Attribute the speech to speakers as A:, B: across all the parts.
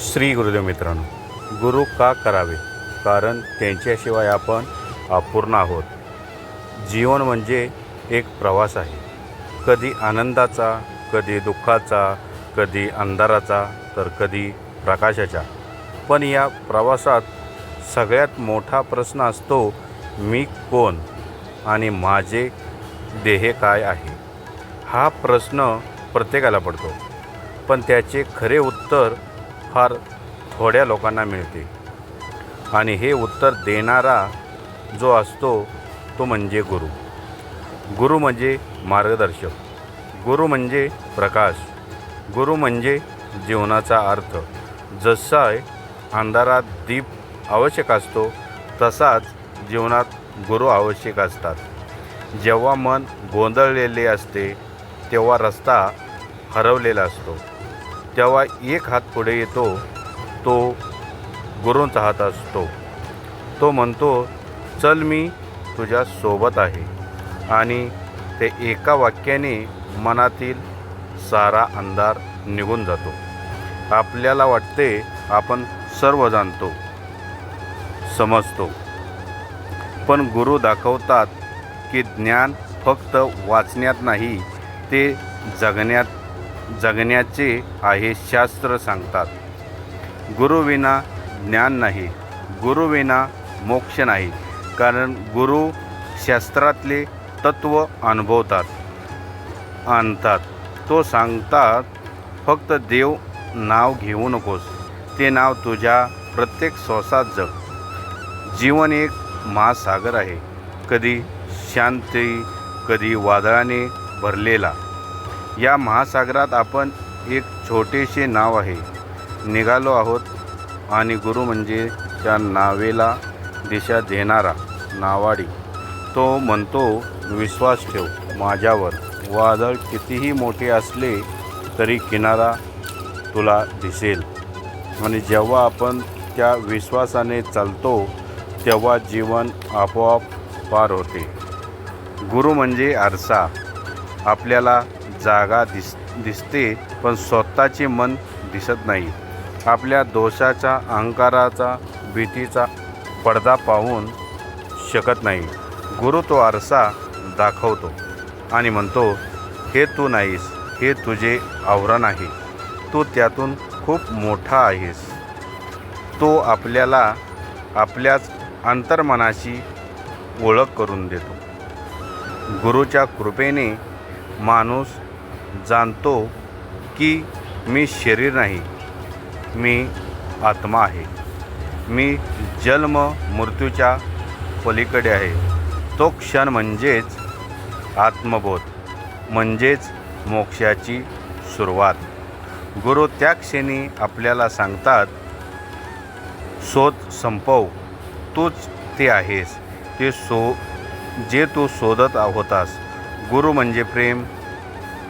A: श्री गुरुदेव मित्रांनो गुरु का करावे? कारण त्यांच्याशिवाय आपण अपूर्ण आहोत. जीवन म्हणजे एक प्रवास आहे. कधी आनंदाचा कधी दुःखाचा कधी अंधाराचा तर कधी प्रकाशाचा. पण या प्रवासात सगळ्यात मोठा प्रश्न असतो मी कोण आणि माझे देह काय आहे? हा प्रश्न प्रत्येकाला पडतो. पण त्याचे खरे उत्तर फार थोड्या लोकांना मिळते. आणि हे उत्तर देणारा जो असतो तो म्हणजे गुरु. गुरु म्हणजे मार्गदर्शक. गुरु म्हणजे प्रकाश. गुरु म्हणजे जीवनाचा अर्थ. जसा अंधारात दीप आवश्यक असतो तसाच जीवनात गुरु आवश्यक असतात. जेव्हा मन गोंधळलेले असते तेव्हा रस्ता हरवलेला असतो. तेव्हा एक हात पुढे येतो तो गुरूंचा हात असतो. तो म्हणतो चल मी तुझ्या सोबत आहे. आणि ते एका वाक्याने मनातील सारा अंधार निघून जातो. आपल्याला वाटते आपण सर्व जाणतो समजतो. पण गुरु दाखवतात की ज्ञान फक्त वाचण्यात नाही ते जगण्यात जगण्याचे आहे शास्त्र सांगतात. गुरुविना ज्ञान नाही गुरुविना मोक्ष नाही कारण गुरु शास्त्रातले तत्व अनुभवतात आणतात. तो सांगतात फक्त देव नाव घेऊ नकोस ते नाव तुझ्या प्रत्येक श्वासात जग. जीवन एक महासागर आहे कधी शांती कधी वादळाने भरलेला. या महासागरात आपण एक छोटेसे नाव आहे. निघालो आहोत आणि गुरु म्हणजे त्या नावेला दिशा देणारा नावाडी. तो म्हणतो विश्वास ठेव माझ्यावर वादळ कितीही मोठे असले तरी किनारा तुला दिसेल. आणि जेव्हा आपण त्या विश्वासाने चालतो तेव्हा जीवन आपोआप पार होते. गुरु म्हणजे आरसा. आपल्याला जागा दिस दिसते पण स्वतःचे मन दिसत नाही. आपल्या दोषाचा अहंकाराचा भीतीचा पडदा पाहून शकत नाही. गुरु तो आरसा दाखवतो आणि म्हणतो हे तू नाहीस हे तुझे आवरण आहे. तू त्यातून खूप मोठा आहेस. तो आपल्याला आपल्याच अंतर्मनाशी ओळख करून देतो. गुरुच्या कृपेने माणूस जाणतो की मी शरीर नाही मी आत्मा आहे. मी जन्म मृत्यूच्या पलीकडे आहे. तो क्षण म्हणजेच आत्मबोध म्हणजेच मोक्षाची सुरुवात. गुरु त्या क्षणी आपल्याला सांगतात शोध संपव तूच ते आहेस. ते सो जे तू शोधत होतास. गुरु म्हणजे प्रेम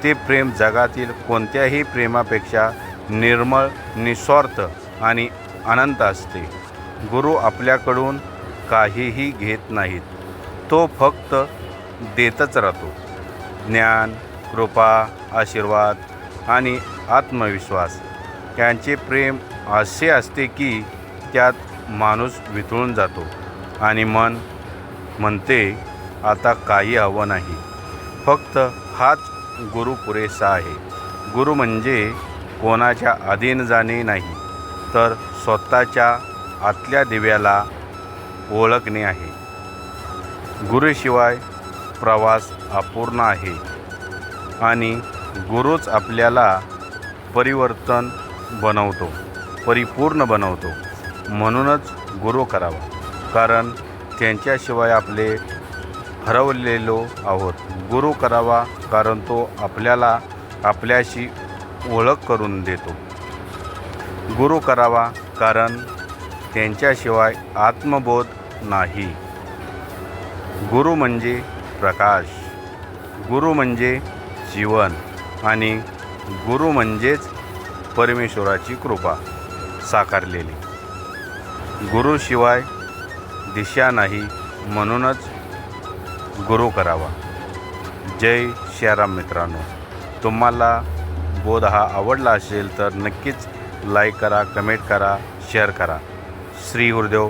A: ते प्रेम जगातील कोणत्याही प्रेमापेक्षा निर्मळ निस्वार्थ आणि अनंत असते. गुरु आपल्याकडून काहीही घेत नाहीत. तो फक्त देतच राहतो. ज्ञान कृपा आशीर्वाद आणि आत्मविश्वास त्यांचे प्रेम असे असते की त्यात माणूस वितळून जातो आणि मन म्हणते आता काही हवं नाही. फक्त हाच गुरु पुरेसा आहे. गुरु म्हणजे कोणाच्या अधीन जाणे नाही तर स्वतःच्या आतल्या दिव्याला ओळखणे आहे. गुरुशिवाय प्रवास अपूर्ण आहे आणि गुरुच आपल्याला परिवर्तन बनवतो परिपूर्ण बनवतो. म्हणूनच गुरु करावा कारण त्यांच्याशिवाय आपले हरवलेलो आहोत. गुरु करावा कारण तो आपल्याला आपल्याशी ओळख करून देतो. गुरु करावा कारण त्यांच्याशिवाय आत्मबोध नाही. गुरु म्हणजे प्रकाश. गुरु म्हणजे जीवन. आणि गुरु म्हणजेच परमेश्वराची कृपा साकारलेली. गुरुशिवाय दिशा नाही म्हणूनच गुरु करावा. जय श्याराम मित्रांनो. तुम्हाला बोध हा आवडला असेल तर नक्कीच लाईक करा कमेंट करा शेअर करा. श्री गुरुदेव.